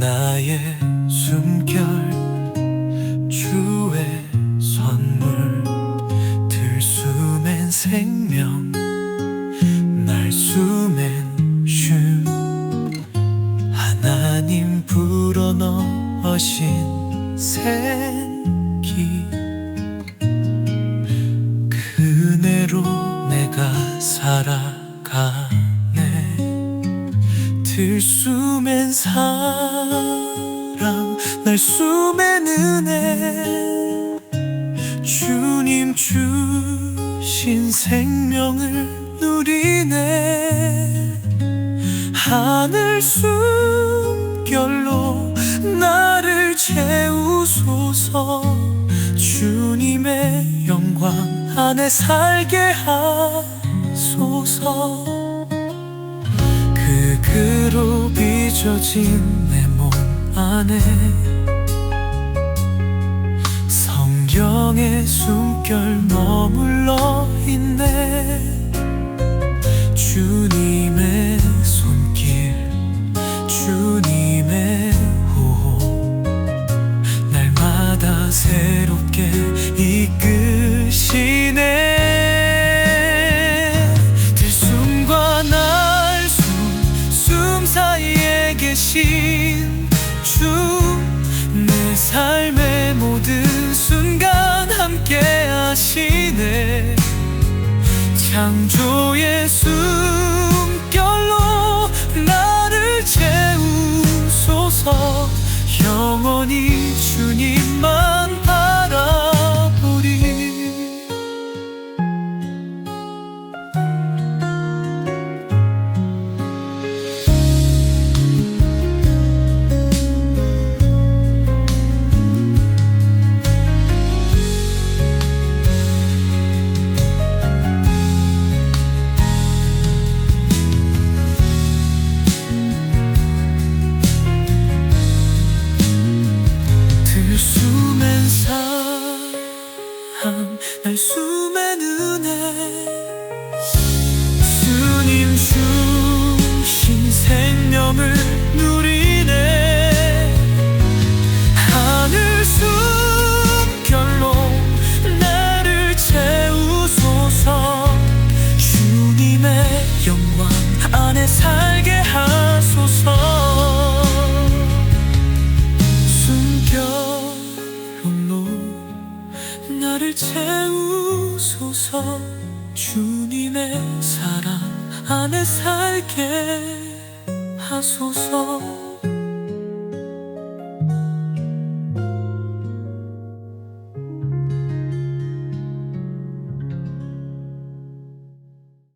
나의 숨결 주의 선물. 들숨엔 생명 날숨엔 쉼. 하나님 불어넣으신 생기. 그대로 내가 살아가. 들수맨 사랑 날 수맨 은혜. 주님 주신 생명을 누리네. 하늘 숨결로 나를 채우소서. 주님의 영광 안에 살게 하소서 그 그로 빚어진 내 몸 안에 성경의 숨결 머물러 있네. 주님의 손길 주님 계신 주 내 삶의 모든 순간 함께 하시네. 창조의 숨결로 나를 채우소서. 영원히 주님 날 수맨 은혜 채우소서 주님의 사랑 안에 살게 하소서